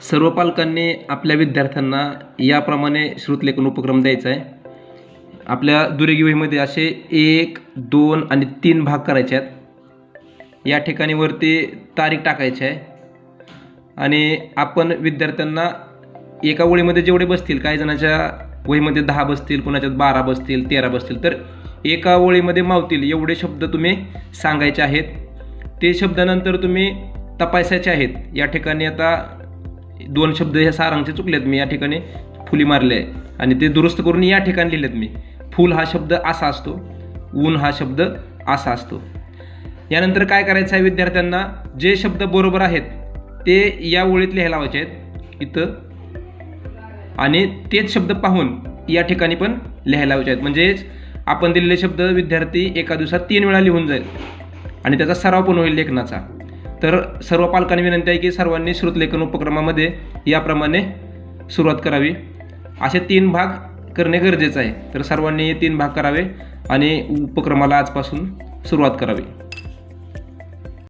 सर्व पालकांनी आपल्या विद्यार्थ्यांना याप्रमाणे श्रुतलेखन उपक्रम द्यायचा आहे. आपल्या दुरेगी वहीमध्ये असे एक दोन आणि तीन भाग करायचे आहेत. या ठिकाणीवरती तारीख टाकायची आहे. आणि आपण विद्यार्थ्यांना एका ओळीमध्ये जेवढे बसतील काही जणांच्या वहीमध्ये दहा बसतील कुणाच्यात बारा बसतील तेरा बसतील तर एका ओळीमध्ये मावतील एवढे शब्द तुम्ही सांगायचे आहेत. ते शब्दानंतर तुम्ही तपासायचे आहेत. या ठिकाणी आता दोन शब्द हे सारांचे चुकलेत मी या ठिकाणी फुली मारले आहे. आणि ते दुरुस्त करून या ठिकाणी लिहिलेत मी. फुल हा शब्द असा असतो ऊन हा शब्द असा असतो. यानंतर काय करायचं आहे विद्यार्थ्यांना? जे शब्द बरोबर आहेत ते या ओळीत लिहायला लावायचे आहेत. इथं. आणि तेच शब्द पाहून या ठिकाणी पण लिहायला लावायचे आहेत. म्हणजेच आपण दिलेले शब्द विद्यार्थी एका दिवसात तीन वेळा लिहून जाईल. आणि त्याचा सराव पण होईल लेखनाचा. तर सर्व पालकांनी विनंती आहे की सर्वांनी श्रुतलेखन उपक्रमामध्ये याप्रमाणे सुरुवात करावी. असे तीन भाग करणे गरजेचं आहे. तर सर्वांनी हे तीन भाग करावे आणि उपक्रमाला आजपासून सुरुवात करावी.